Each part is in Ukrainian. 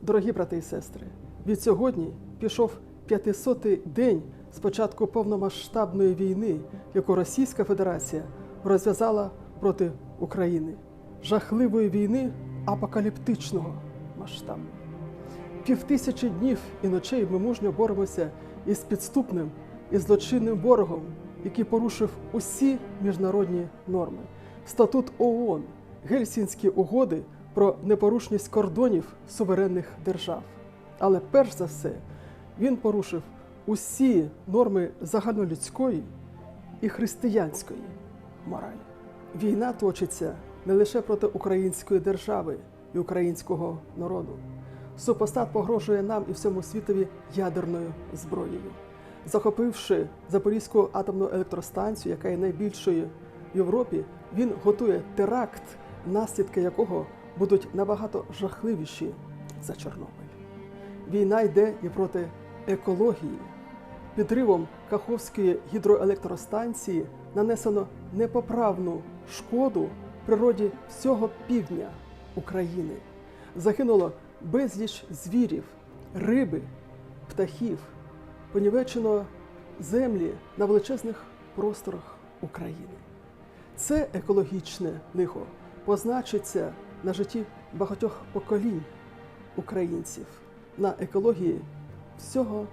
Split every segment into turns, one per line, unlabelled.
Дорогі брати і сестри, від сьогодні пішов 500-й день з початку повномасштабної війни, яку Російська Федерація розв'язала проти України, жахливої війни апокаліптичного масштабу. Півтисячі днів і ночей ми мужньо боремося із підступним і злочинним ворогом, який порушив усі міжнародні норми. Статут ООН, Гельсінські угоди про непорушність кордонів суверенних держав. Але перш за все він порушив усі норми загальнолюдської і християнської моралі. Війна точиться не лише проти української держави і українського народу. Супостат погрожує нам і всьому світові ядерною зброєю, захопивши Запорізьку атомну електростанцію, яка є найбільшою в Європі, він готує теракт, наслідки якого будуть набагато жахливіші за Чорнобиль. Війна йде і проти екології. Підривом Каховської гідроелектростанції нанесено непоправну шкоду природі всього півдня України. Загинуло безліч звірів, риби, птахів, понівечено землі на величезних просторах України. Це екологічне лихо позначиться на житті багатьох поколінь українців, на екології всього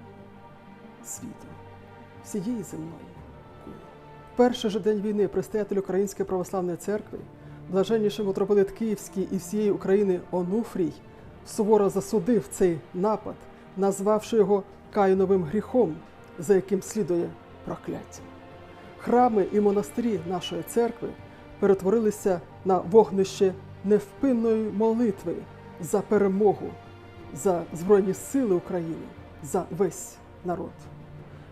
світу, всієї земної кулі. Перший же день війни предстоятель Української православної церкви, блаженніший митрополит Київський і всієї України Онуфрій, суворо засудив цей напад, назвавши його каїновим гріхом, за яким слідує прокляття. Храми і монастирі нашої церкви перетворилися на вогнище невпинної молитви за перемогу, за Збройні Сили України, за весь народ.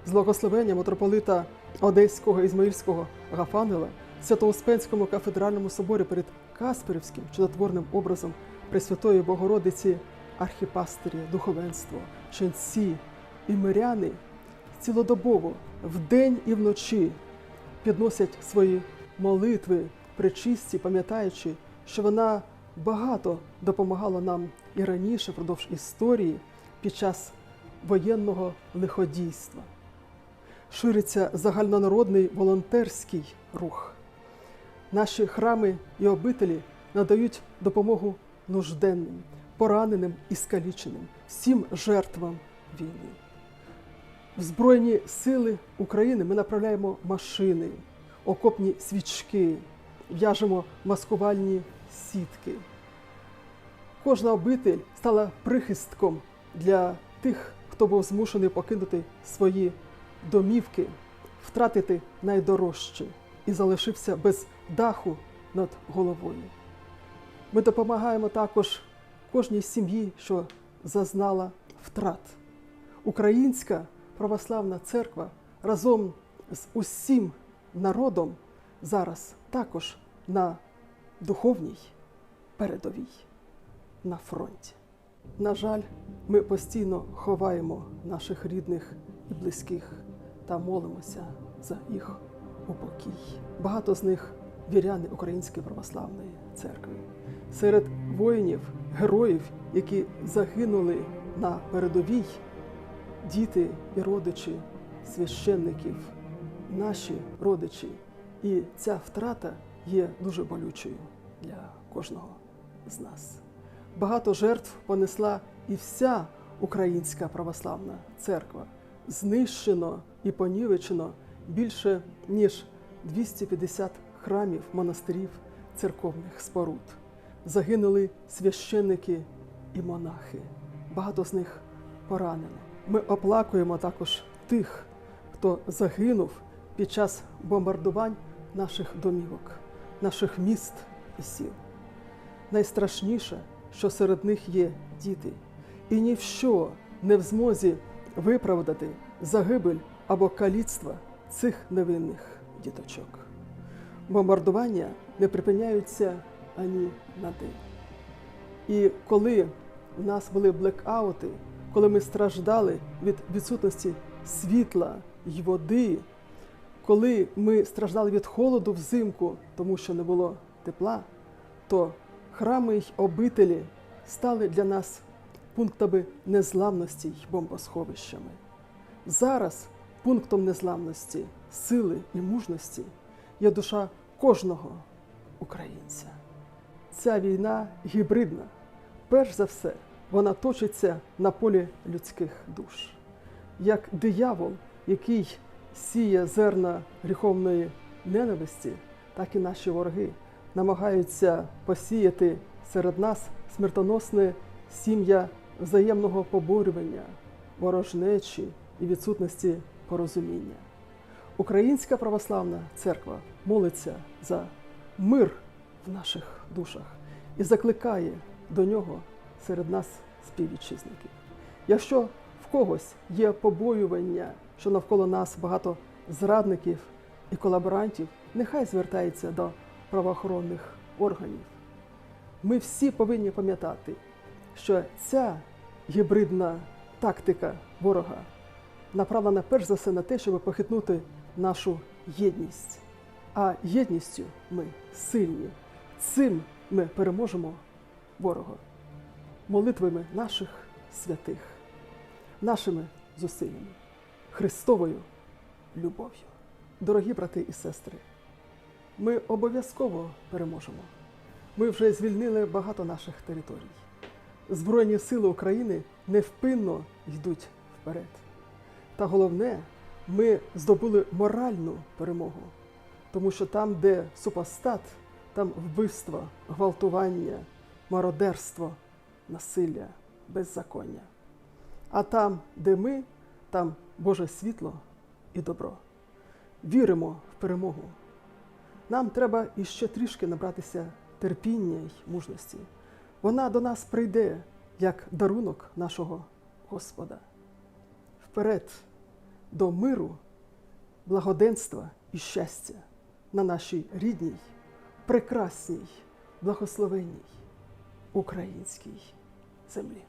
З благословення митрополита Одеського Ізмаїльського Гафангела Свято-Успенському кафедральному соборі перед Касперівським чудотворним образом Пресвятої Богородиці архіпастирі, духовенство, ченці і миряни цілодобово вдень і вночі підносять свої молитви причисті, пам'ятаючи, що вона багато допомагала нам і раніше, впродовж історії, під час воєнного лиходійства. Шириться загальнонародний волонтерський рух. Наші храми і обителі надають допомогу нужденним, пораненим і скаліченим, всім жертвам війни. В Збройні сили України ми направляємо машини, окопні свічки, в'яжемо маскувальні сітки. Кожна обитель стала прихистком для тих, хто був змушений покинути свої домівки, втратити найдорожче і залишився без даху над головою. Ми допомагаємо також кожній сім'ї, що зазнала втрат. Українська православна церква разом з усім народом зараз також на духовній передовій на фронті. На жаль, ми постійно ховаємо наших рідних і близьких та молимося за їх упокій. Багато з них віряни Української православної церкви. Серед воїнів, героїв, які загинули на передовій, діти і родичі священників, наші родичі. І ця втрата є дуже болючою для кожного з нас. Багато жертв понесла і вся українська православна церква. Знищено і понівечено більше ніж 250 храмів, монастирів, церковних споруд. Загинули священники і монахи. Багато з них поранено. Ми оплакуємо також тих, хто загинув під час бомбардувань наших домівок, наших міст і сіл. Найстрашніше, що серед них є діти, і ні в що не в змозі виправдати загибель або каліцтва цих невинних діточок. Бомбардування не припиняються ані на день. І коли в нас були блекаути, коли ми страждали від відсутності світла й води, коли ми страждали від холоду взимку, тому що не було тепла, то храми й обителі стали для нас пунктами незламності й бомбосховищами. Зараз пунктом незламності, сили і мужності є душа кожного українця. Ця війна гібридна. Перш за все, вона точиться на полі людських душ. Як диявол, який сіє зерна гріховної ненависті, так і наші вороги намагаються посіяти серед нас смертоносне сім'я взаємного поборювання, ворожнечі і відсутності порозуміння. Українська православна церква молиться за мир в наших душах і закликає до нього серед нас співвітчизників. Якщо в когось є побоювання, що навколо нас багато зрадників і колаборантів, нехай звертається до правоохоронних органів. Ми всі повинні пам'ятати, що ця гібридна тактика ворога направлена перш за все на те, щоб похитнути нашу єдність. А єдністю ми сильні. Цим ми переможемо ворога молитвами наших святих, нашими зусиллями, Христовою любов'ю. Дорогі брати і сестри, ми обов'язково переможемо. Ми вже звільнили багато наших територій. Збройні сили України невпинно йдуть вперед. Та головне, ми здобули моральну перемогу, тому що там, де супостат, там вбивство, гвалтування, мародерство, насилля, беззаконня. А там, де ми, там Боже світло і добро. Віримо в перемогу. Нам треба іще трішки набратися терпіння й мужності. Вона до нас прийде як дарунок нашого Господа. Вперед до миру, благоденства і щастя на нашій рідній, прекрасній, благословенній українській землі.